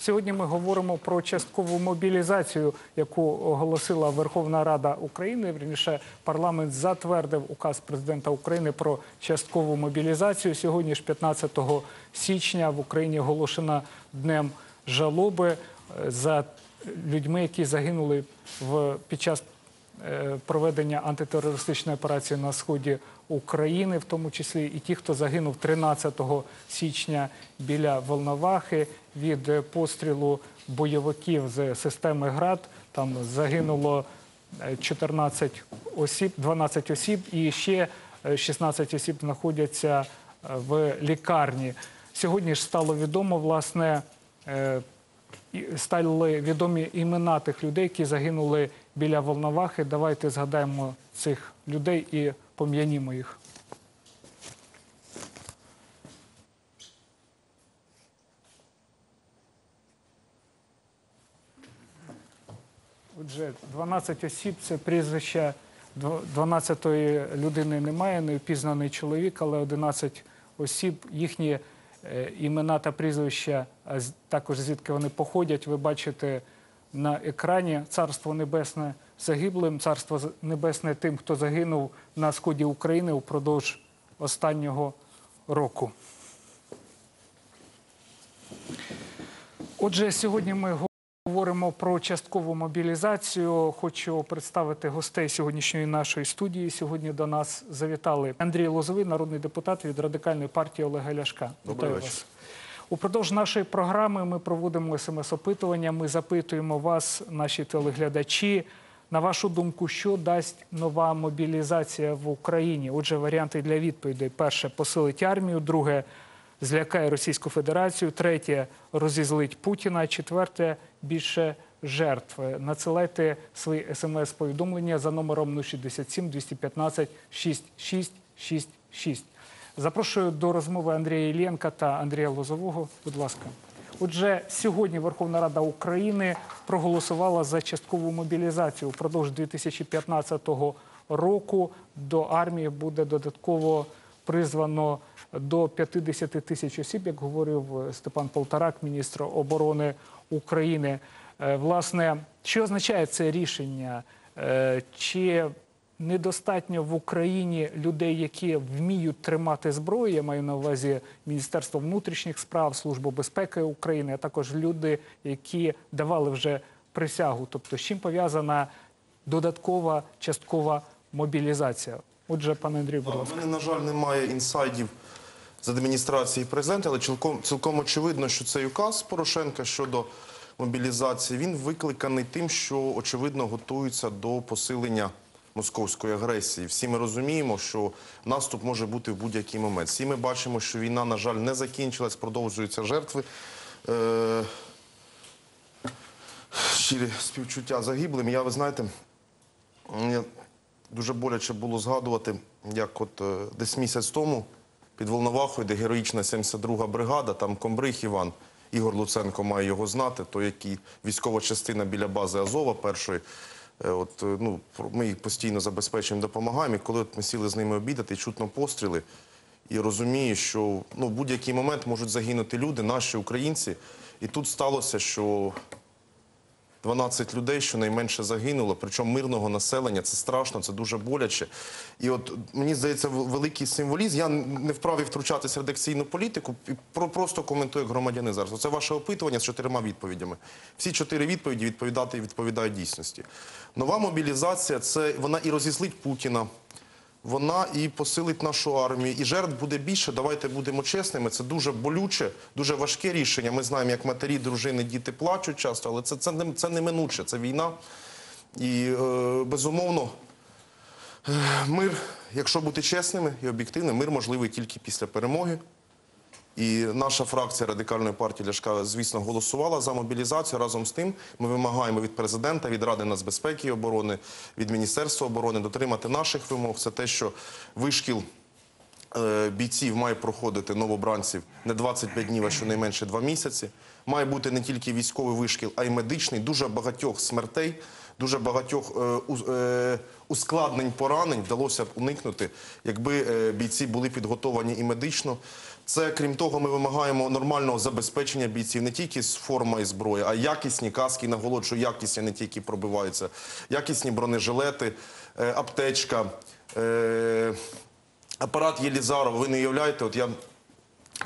Сьогодні ми говоримо про часткову мобілізацію, яку оголосила Верховна Рада України. Вірніше, парламент затвердив указ президента України про часткову мобілізацію. Сьогодні ж, 15 січня, в Україні оголошена днем жалоби е, за людьми, які загинули в під час проведення антитерористичної операції на сході України, в тому числі і ті, хто загинув 13 січня біля Волновахи від е, пострілу бойовиків з системи ГРАД. Там загинуло е, 14 осіб, 12 осіб, і ще е, 16 осіб знаходяться е, в лікарні. Сьогодні ж стало відомо, власне, е, стали відомі імена тих людей, які загинули біля Волновахи. Давайте згадаємо цих людей і пом'янімо їх. Отже, 12 осіб це прізвища 12-ї людини немає, неопізнаний чоловік, але 11 осіб, їхні е, імена та прізвища, також звідки вони походять, ви бачите на екрані. Царство Небесне загиблим, царство небесне тим, хто загинув на сході України упродовж останнього року. Отже, сьогодні ми говоримо про часткову мобілізацію. Хочу представити гостей сьогоднішньої нашої студії. Сьогодні до нас завітали Андрій Лозовий, народний депутат від радикальної партії Олега Ляшка. Добрий Вітаю вечір. Упродовж нашої програми ми проводимо смс-опитування. Ми запитуємо вас, наші телеглядачі. На вашу думку, що дасть нова мобілізація в Україні? Отже, варіанти для відповідей: перше посилить армію, друге злякає Російську Федерацію, третє розізлить Путіна, четверте більше жертв. Надсилайте свої смс-повідомлення за номером 067 215 6666. Запрошую до розмови Андрія Іллєнка та Андрія Лозового. Будь ласка. Отже, сьогодні Верховна Рада України проголосувала за часткову мобілізацію. Впродовж 2015 року до армії буде додатково призвано до 50 тисяч осіб, як говорив е, Степан Полторак, міністр оборони України. Е, Власне, що означає це рішення? Е, Чи недостатньо в Україні людей, які вміють тримати зброю? Я маю на увазі Міністерство внутрішніх справ, Службу безпеки України, а також люди, які давали вже присягу. Тобто, з чим пов'язана додаткова часткова мобілізація? Отже, пане Андрію, будь У мене, на жаль, немає інсайдів з адміністрації президента, але цілком, цілком очевидно, що цей указ Порошенка щодо мобілізації він викликаний тим, що очевидно готується до посилення московської агресії. Всі ми розуміємо, що наступ може бути в будь-який момент. Всі ми бачимо, що війна, на жаль, не закінчилась, продовжуються жертви. Е- щирі співчуття загиблим. Я, ви знаєте, Мені дуже боляче було згадувати, як от е, десь місяць тому під Волновахою, де героїчна 72-га бригада, там комбриг Іван, Ігор Луценко має його знати, той, який військова частина біля бази Азова першої. Е, От, е, ну, ми їх постійно забезпечуємо, допомагаємо. І коли от ми сіли з ними обідати, чутно постріли, і розумію, що ну, в будь-який момент можуть загинути люди, наші українці. І тут сталося, що 12 людей щонайменше загинуло, причому мирного населення. Це страшно, це дуже боляче. І от мені здається, великий символізм. Я не вправі втручатися в редакційну політику і про просто коментую як громадянин зараз. Це ваше опитування з чотирма відповідями. Всі чотири відповіді відповідати відповідають дійсності. Нова мобілізація це вона і розізлить Путіна. Вона і посилить нашу армію, і жертв буде більше. Давайте будемо чесними. Це дуже болюче, дуже важке рішення. Ми знаємо, як матері, дружини, діти плачуть часто, але це, це, це неминуче, це війна. І е, безумовно, е, мир, якщо бути чесними і об'єктивними, мир можливий тільки після перемоги. І наша фракція радикальної партії Ляшка, звісно, голосувала за мобілізацію. Разом з тим, ми вимагаємо від президента, від Ради нацбезпеки і оборони, від Міністерства оборони дотримати наших вимог. Це те, що вишкіл е, бійців має проходити новобранців не 25 днів, а щонайменше 2 місяці. Має бути не тільки військовий вишкіл, а й медичний. Дуже багатьох смертей, дуже багатьох е, е, ускладнень поранень вдалося б уникнути, якби бійці були підготовані і медично. Це крім того, ми вимагаємо нормального забезпечення бійців не тільки з форма і зброї, а й якісні каски, наголошую, якісні, не тільки пробиваються, якісні бронежилети, е, аптечка, е, апарат Єлізаров. Ви не уявляєте, от я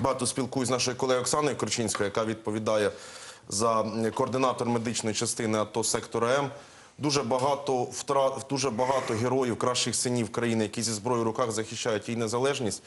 багато спілкуюсь з нашою колегою Оксаною Корчинською, яка відповідає за координатор медичної частини АТО сектора М. Дуже багато втрат, дуже багато героїв, кращих синів країни, які зі зброєю в руках захищають її незалежність.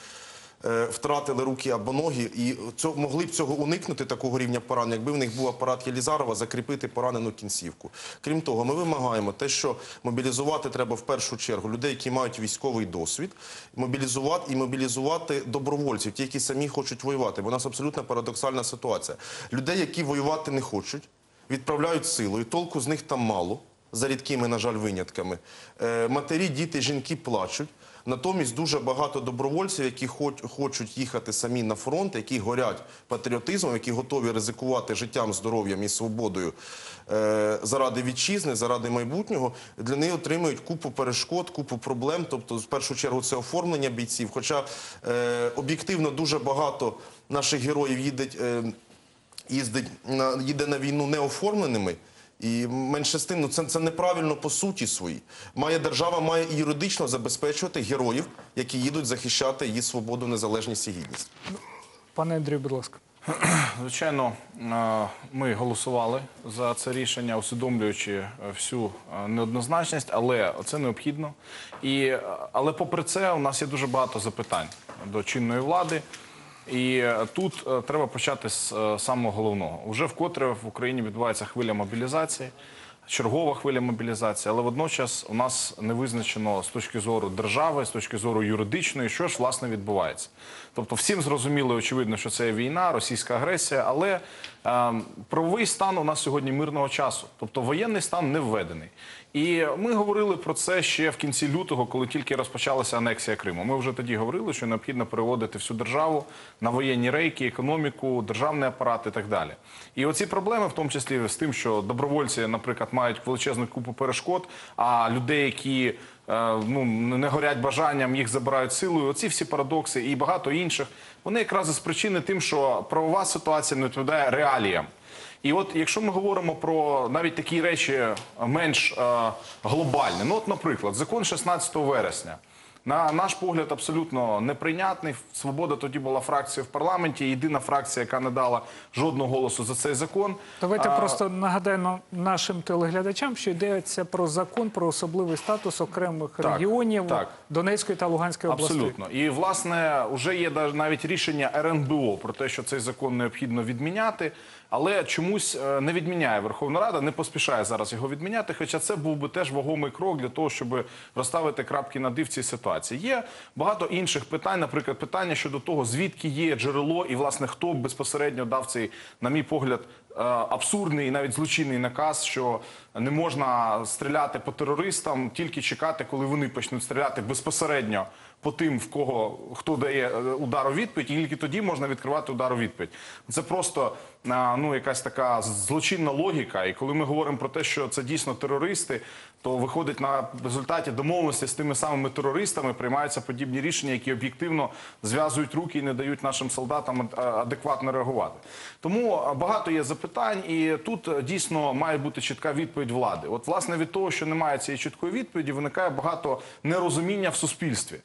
Е, Втратили руки або ноги, і могли б цього уникнути такого рівня поранень, якби в них був апарат Єлізарова закріпити поранену кінцівку. Крім того, ми вимагаємо те, що мобілізувати треба в першу чергу людей, які мають військовий досвід, мобілізувати і мобілізувати добровольців, ті, які самі хочуть воювати. Бо у нас абсолютно парадоксальна ситуація. Людей, які воювати не хочуть, відправляють силою. Толку з них там мало, за рідкими, на жаль, винятками. Е, матері, діти, жінки плачуть. Натомість дуже багато добровольців, які хоч- хочуть їхати самі на фронт, які горять патріотизмом, які готові ризикувати життям, здоров'ям і свободою е, заради вітчизни, заради майбутнього, для них отримують купу перешкод, купу проблем. Тобто, в першу чергу, це оформлення бійців. Хоча е, об'єктивно дуже багато наших героїв їде на війну неоформленими. І менше з тим, ну це, це неправильно по суті своїй. Має держава має і юридично забезпечувати героїв, які їдуть захищати її свободу, незалежність і гідність. Пане Андрію, будь ласка. Звичайно, е, ми голосували за це рішення, усвідомлюючи е, всю е, неоднозначність, але це необхідно. І, але попри це, у нас є дуже багато запитань до чинної влади. І е, тут е, треба почати з е, самого головного. Уже вкотре в Україні відбувається хвиля мобілізації, чергова хвиля мобілізації, але водночас у нас не визначено з точки зору держави, з точки зору юридичної, що ж власне відбувається. Тобто, всім зрозуміло і очевидно, що це війна, російська агресія, але е, правовий стан у нас сьогодні мирного часу, тобто воєнний стан не введений. І ми говорили про це ще в кінці лютого, коли тільки розпочалася анексія Криму. Ми вже тоді говорили, що необхідно переводити всю державу на воєнні рейки, економіку, державний апарат і так далі. І оці проблеми, в тому числі з тим, що добровольці, наприклад, мають величезну купу перешкод, а людей, які е, ну не горять бажанням, їх забирають силою. Оці всі парадокси і багато інших. Вони якраз із причини тим, що правова ситуація не відповідає реаліям. І от якщо ми говоримо про навіть такі речі менш е, глобальні, ну от, наприклад, закон 16 вересня. На наш погляд, абсолютно неприйнятний. Свобода тоді була фракцією в парламенті. Єдина фракція, яка не дала жодного голосу за цей закон. Давайте А, просто нагадаємо нашим телеглядачам, що йдеться про закон про особливий статус окремих Так, регіонів так. Донецької та Луганської областей. Абсолютно. І власне вже є даже навіть рішення РНБО про те, що цей закон необхідно відміняти, але чомусь е, не відміняє Верховна Рада, не поспішає зараз його відміняти. Хоча це був би теж вагомий крок для того, щоб розставити крапки над «і» в цій ситуації. Є багато інших питань, наприклад, питання щодо того, звідки є джерело, і власне хто безпосередньо дав цей, на мій погляд, е, абсурдний і навіть злочинний наказ, що не можна стріляти по терористам, тільки чекати, коли вони почнуть стріляти безпосередньо по тим, в кого хто дає е, удар у відповідь, і тільки тоді можна відкривати удар у відповідь. Це просто ну якась така злочинна логіка. І коли ми говоримо про те, що це дійсно терористи, то виходить на результаті домовленості з тими самими терористами, приймаються подібні рішення, які об'єктивно зв'язують руки і не дають нашим солдатам адекватно реагувати. Тому багато є запитань, і тут е, дійсно має бути чітка відповідь влади. От, власне, від того, що немає цієї чіткої відповіді, виникає багато нерозуміння в суспільстві.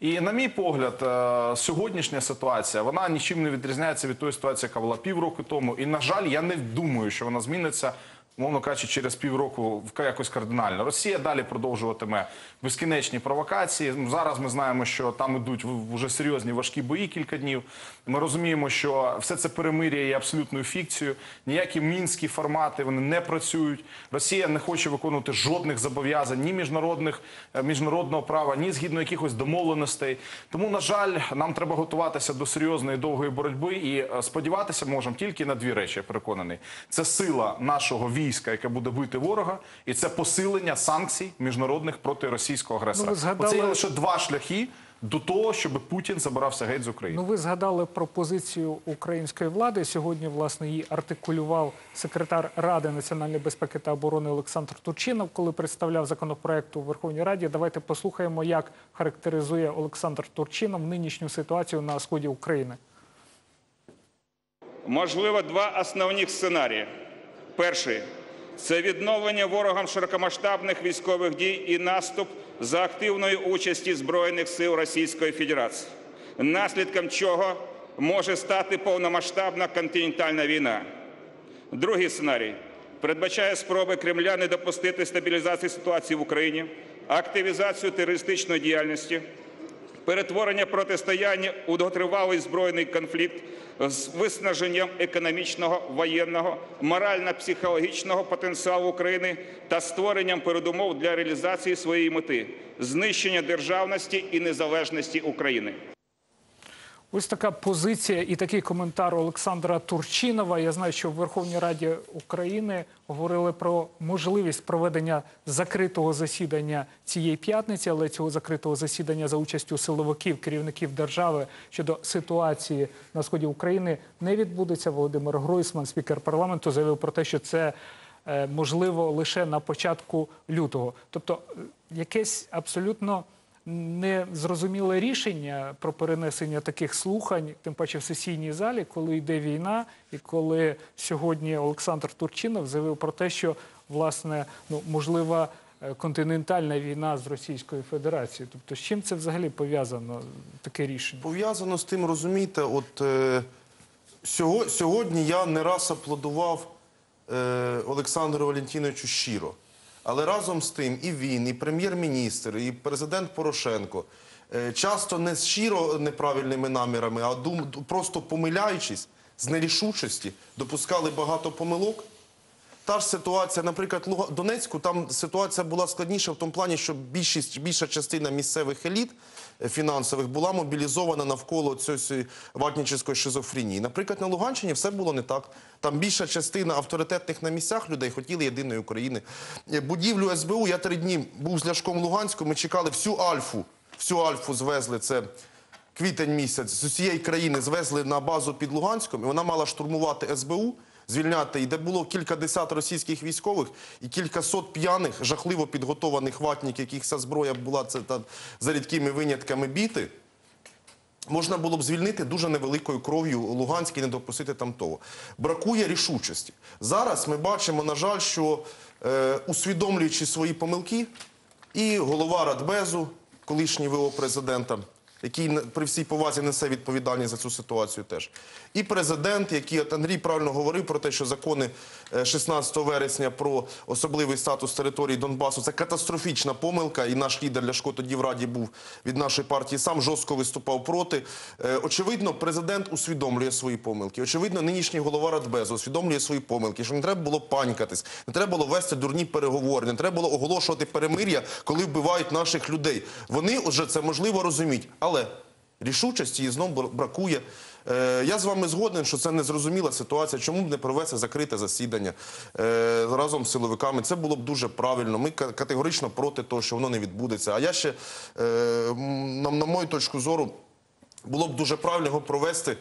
І, на мій погляд, е, сьогоднішня ситуація вона нічим не відрізняється від тої ситуації, яка була півроку тому. І, на жаль, я не думаю, що вона зміниться. Мовно кажучи, через півроку якось кардинально. Росія далі продовжуватиме безкінечні провокації. Ну, Зараз ми знаємо, що там ідуть вже серйозні важкі бої кілька днів. Ми розуміємо, що все це перемир'я є абсолютною фікцією. Ніякі мінські формати вони не працюють. Росія не хоче виконувати жодних зобов'язань ні міжнародних е, міжнародного права, ні згідно якихось домовленостей. Тому, на жаль, нам треба готуватися до серйозної довгої боротьби і е, сподіватися можемо тільки на дві речі. Я переконаний. Це сила нашого війська, яке буде бити ворога, і це посилення санкцій міжнародних проти російського агресора. Ну, згадали- Оце є лише два шляхи до того, щоб Путін забирався геть з України. Ну, ви згадали про позицію української влади. Сьогодні, власне, її артикулював секретар Ради національної безпеки та оборони Олександр Турчинов, коли представляв законопроект у Верховній Раді. Давайте послухаємо, як характеризує Олександр Турчинов нинішню ситуацію на сході України. можливо два основних сценарії. Перший це відновлення ворогом широкомасштабних військових дій і наступ за активної участі Збройних сил Російської Федерації, наслідком чого може стати повномасштабна континентальна війна. Другий сценарій передбачає спроби Кремля не допустити стабілізації ситуації в Україні, активізацію терористичної діяльності, перетворення протистояння у довготривалий збройний конфлікт з виснаженням економічного, воєнного, морально-психологічного потенціалу України та створенням передумов для реалізації своєї мети знищення державності і незалежності України. Ось така позиція і такий коментар Олександра Турчинова. Я знаю, що в Верховній Раді України говорили про можливість проведення закритого засідання цієї п'ятниці, але цього закритого засідання за участю силовиків, керівників держави щодо ситуації на сході України не відбудеться. Володимир Гройсман, спікер парламенту, заявив про те, що це е, можливо лише на початку лютого. Тобто, е, якесь абсолютно незрозуміле рішення про перенесення таких слухань, тим паче в сесійній залі, коли йде війна, і коли сьогодні Олександр Турчинов заявив про те, що власне ну можлива е, континентальна війна з Російською Федерацією. Тобто, з чим це взагалі пов'язано таке рішення? Пов'язано з тим, розумієте, от е, сьогодні я не раз аплодував е, Олександру Валентиновичу щиро. Але разом з тим і він, і прем'єр-міністр, і президент Порошенко е, часто не з щиро неправильними намірами, а просто помиляючись з нерішучості, допускали багато помилок. Та ж ситуація, наприклад, Луга- Донецьку, там ситуація була складніша в тому плані, що більшість, більша частина місцевих еліт е, фінансових була мобілізована навколо цієї ватнічської шизофренії. Наприклад, на Луганщині все було не так. Там більша частина авторитетних на місцях людей хотіли єдиної України. Е, Будівлю СБУ я три дні був з Ляшком в Луганську. Ми чекали всю Альфу. Всю Альфу звезли це квітень місяць з усієї країни звезли на базу під Луганськом, і вона мала штурмувати СБУ, звільняти, і де було кілька десят російських військових і кількасот п'яних, жахливо підготованих ватників, яких вся зброя була це та за рідкими винятками біти. Можна було б звільнити дуже невеликою кров'ю Луганськ і не допустити там того. Бракує рішучості. Зараз ми бачимо, на жаль, що е, усвідомлюючи свої помилки, і голова Радбезу, колишній ВО президента, який при всій повазі несе відповідальність за цю ситуацію теж. І президент, який Андрій правильно говорив про те, що закони е, 16 вересня про особливий статус території Донбасу це катастрофічна помилка. І наш лідер Ляшко тоді в Раді був від нашої партії, сам жорстко виступав проти. Е, Очевидно, президент усвідомлює свої помилки. Очевидно, нинішній голова Радбезу усвідомлює свої помилки, що не треба було панькатись, не треба було вести дурні переговори, не треба було оголошувати перемир'я, коли вбивають наших людей. Вони вже це можливо розуміють, але рішучості і знову бракує. Е, я з вами згоден, що це незрозуміла ситуація. Чому б не провести закрите засідання е, разом з силовиками? Це було б дуже правильно. Ми категорично проти того, що воно не відбудеться. А я ще, е, на, мою точку зору, було б дуже правильно його провести.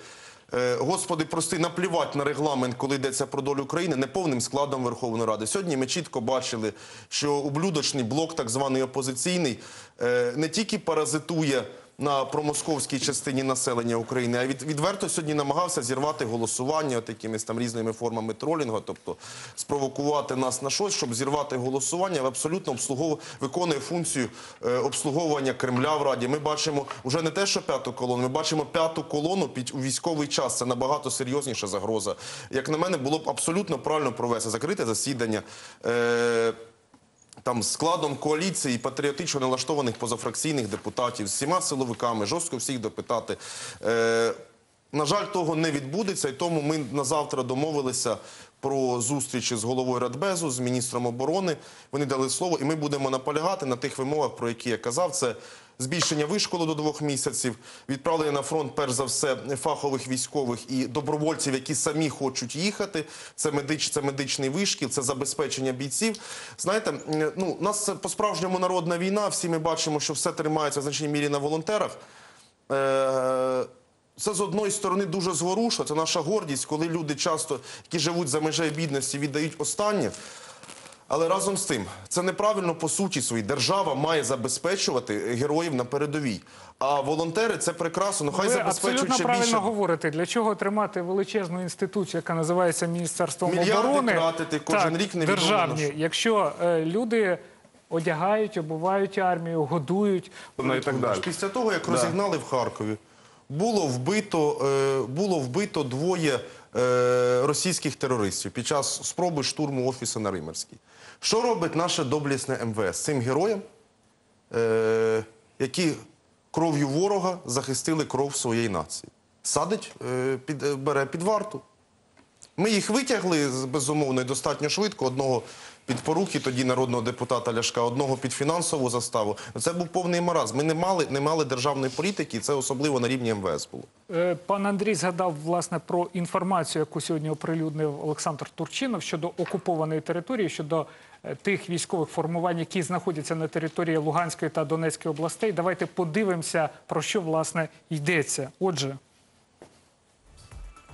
Господи, прости, наплівати на регламент, коли йдеться про долю України, неповним складом Верховної Ради. Сьогодні ми чітко бачили, що ублюдочний блок, так званий опозиційний, не тільки паразитує на промосковській частині населення України, а від, відверто сьогодні намагався зірвати голосування от якимись там різними формами тролінгу, тобто спровокувати нас на щось, щоб зірвати голосування, абсолютно обслуговує, виконує функцію е, обслуговування Кремля в Раді. Ми бачимо вже не те, що п'яту колону, ми бачимо п'яту колону під у військовий час. Це набагато серйозніша загроза. Як на мене, було б абсолютно правильно провести закрите засідання. Е, там складом коаліції патріотично налаштованих позафракційних депутатів з всіма силовиками, жорстко всіх допитати. Е, на жаль, того не відбудеться, і тому ми на завтра домовилися про зустрічі з головою Радбезу, з міністром оборони. Вони дали слово, і ми будемо наполягати на тих вимогах, про які я казав. Це збільшення вишколу до двох місяців, відправлення на фронт, перш за все, фахових військових і добровольців, які самі хочуть їхати. Це медич, це медичний вишкіл, це забезпечення бійців. Знаєте, ну у нас по-справжньому народна війна. Всі ми бачимо, що все тримається в значній мірі на волонтерах. Е, це з одної сторони дуже зворушно, це наша гордість, коли люди часто, які живуть за межею бідності, віддають останнє. Але разом з тим, це неправильно по суті своїй. Держава має забезпечувати героїв на передовій. А волонтери це прекрасно. Ну хай Ви забезпечують абсолютно правильно говорите. Для чого тримати величезну інституцію, яка називається Міністерством Мільярди оборони? тратити кожен так, рік невідомо державні, що. якщо е, люди одягають, обувають армію, годують. Ну і так далі. Після того, як розігнали в Харкові, було вбито, е, було вбито двоє російських терористів під час спроби штурму офісу на Римерській. Що робить наше доблісне МВС цим героям, е, які кров'ю ворога захистили кров своєї нації? Садить, е, е, бере під варту. Ми їх витягли безумовно і достатньо швидко. Одного під поруки, тоді народного депутата Ляшка, одного під фінансову заставу. Це був повний маразм. Ми не мали, не мали державної політики, це особливо на рівні МВС було. Е, Пан Андрій згадав власне про інформацію, яку сьогодні оприлюднив Олександр Турчинов щодо окупованої території, щодо е, тих військових формувань, які знаходяться на території Луганської та Донецької областей. Давайте подивимося, про що власне йдеться. Отже.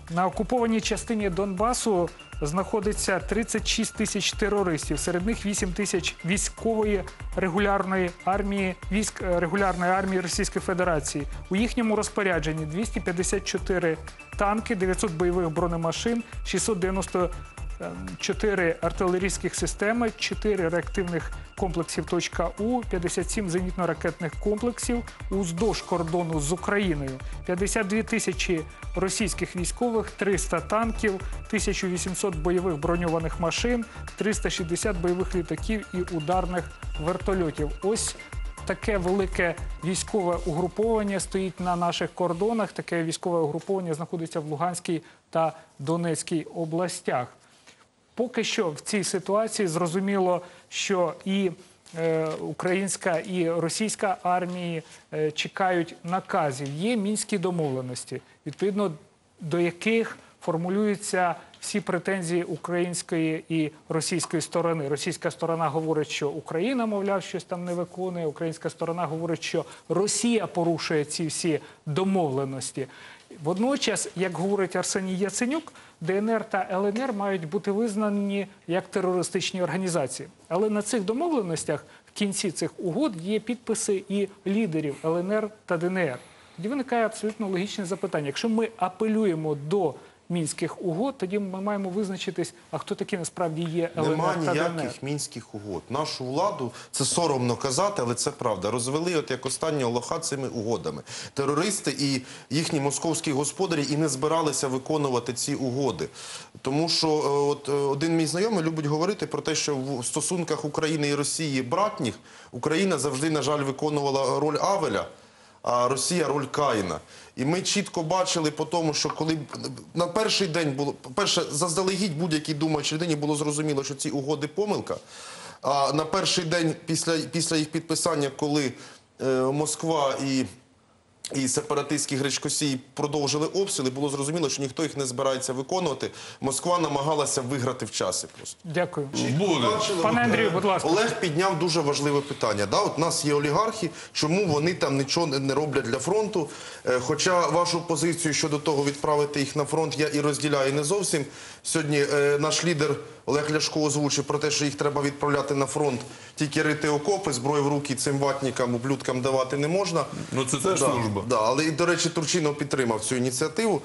На окупованій частині Донбасу знаходиться 36 тисяч терористів. Серед них 8 тисяч військової регулярної армії військ е, регулярної армії Російської Федерації. У їхньому розпорядженні 254 танки, 900 бойових бронемашин, 694 артилерійських системи, 4 реактивних комплексів «Точка-У», 57 зенітно-ракетних комплексів уздовж кордону з Україною, 52 тисячі російських військових, 300 танків, 1800 бойових броньованих машин, 360 бойових літаків і ударних вертольотів. Ось таке велике військове угруповання стоїть на наших кордонах. Таке військове угруповання знаходиться в Луганській та Донецькій областях. Поки що в цій ситуації зрозуміло, що і е, українська, і російська армії е, чекають наказів. Є мінські домовленості, відповідно до яких формулюються всі претензії української і російської сторони. Російська сторона говорить, що Україна, мовляв, щось там не виконує. Українська сторона говорить, що Росія порушує ці всі домовленості. Водночас, як говорить Арсеній Яценюк, ДНР та ЛНР мають бути визнані як терористичні організації. Але на цих домовленостях в кінці цих угод є підписи і лідерів ЛНР та ДНР. Тоді виникає абсолютно логічне запитання. Якщо ми апелюємо до мінських угод, тоді ми маємо визначитись, а хто такі насправді є ЛНР Нема та ДНР. ніяких мінських угод. Нашу владу це соромно казати, але це правда. Розвели от як останнього лоха цими угодами. Терористи і їхні московські господарі і не збиралися виконувати ці угоди. Тому що е, от е, один мій знайомий любить говорити про те, що в стосунках України і Росії братніх Україна завжди, на жаль, виконувала роль Авеля. А Росія роль Каїна. І ми чітко бачили по тому, що коли на перший день було перше, заздалегідь будь-якій думаючій людині було зрозуміло, що ці угоди помилка. А на перший день після, після їх підписання, коли е, Москва і і сепаратистські гречкосії продовжили обстріли, було зрозуміло, що ніхто їх не збирається виконувати. Москва намагалася виграти в часі просто. Дякую. Буде. Пане Андрію, будь ласка. Олег підняв дуже важливе питання. Да? От у нас є олігархи, чому вони там нічого не- роблять для фронту? Е, Хоча вашу позицію щодо того відправити їх на фронт я і розділяю не зовсім. Сьогодні е, наш лідер Олег Ляшко озвучив про те, що їх треба відправляти на фронт, тільки рити окопи, зброю в руки цим ватникам, ублюдкам давати не можна. Ну, це теж Да, служба. Да, але, і, до речі, Турчинов підтримав цю ініціативу.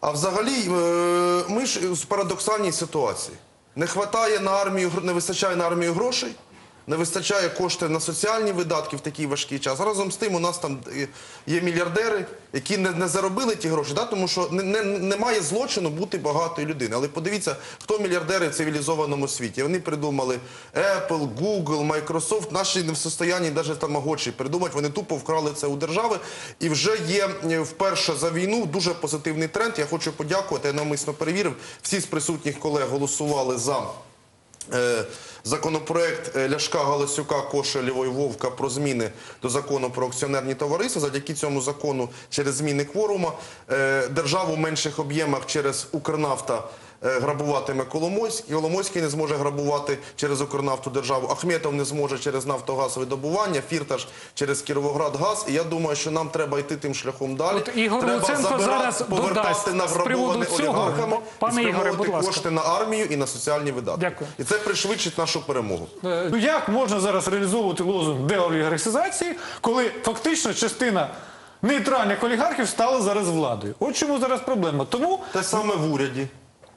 А взагалі, е, ми ж в парадоксальній ситуації. Не вистачає на армію, не вистачає на армію грошей, не вистачає коштів на соціальні видатки в такий важкий час. Разом з тим, у нас там е, є мільярдери, які не, заробили ті гроші, да? тому що не, не, немає злочину бути багатою людиною. Але подивіться, хто мільярдери в цивілізованому світі. Вони придумали Apple, Google, Microsoft. Наші не в состоянні навіть тамагочі придумати. Вони тупо вкрали це у держави. І вже є е, вперше за війну дуже позитивний тренд. Я хочу подякувати. Я навмисно перевірив. Всі з присутніх колег голосували за. Е, Законопроект е, Ляшка Галасюка, Кошелєвої Вовка про зміни до закону про акціонерні товариства. Завдяки цьому закону через зміни кворума е, державу в менших об'ємах через Укрнафта е, грабуватиме Коломойський, Коломойський не зможе грабувати через Укрнафту державу, Ахметов не зможе через Нафтогаз видобування, Фірташ через Кіровоградгаз. І я думаю, що нам треба йти тим шляхом далі. От Ігор треба Луценко забирати, зараз повертати додасть з награбоване олігархами Пане і Ігоре, будь ласка. кошти на армію і на соціальні видатки. Дякую. І це пришвидшить нашу перемогу. Е, Ну як можна зараз реалізовувати лозунг деолігархізації, коли фактично частина нейтральних олігархів стала зараз владою? От чому зараз проблема. Тому Те саме в уряді.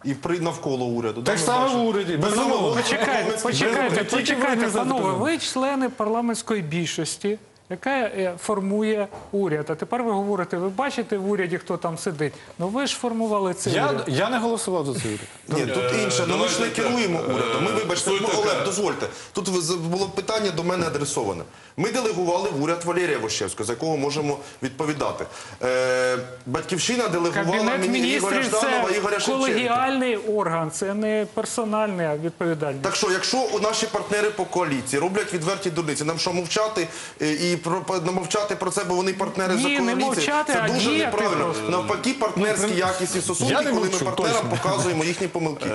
І при навколо уряду. Так само в уряді, безумовно. Почекайте, почекайте, почекайте, панове. Ви члени парламентської більшості, яка е, формує уряд. А тепер ви говорите, ви бачите в уряді, хто там сидить. Ну ви ж формували цей я, уряд. я не голосував за цей уряд. Ні, тут інше. Ну ми ж не керуємо урядом. Ми е, вибачте, ну. Олег, дозвольте. Тут ви- було питання до мене адресоване. Ми делегували в уряд Валерія Вощевського, за якого можемо відповідати. Е, Батьківщина делегувала мені Ігоря Жданова, Ігоря Шевченка. колегіальний орган, це не персональний, а відповідальний. Так що, якщо у наші партнери по коаліції роблять відверті дурниці, нам що мовчати е, і про мовчати про це, бо вони партнери Ні, за не мовчати, це а дуже діяти неправильно. просто. Навпаки, партнерські якісні я стосунки, не коли ми мовчу, партнерам точно. показуємо їхні помилки.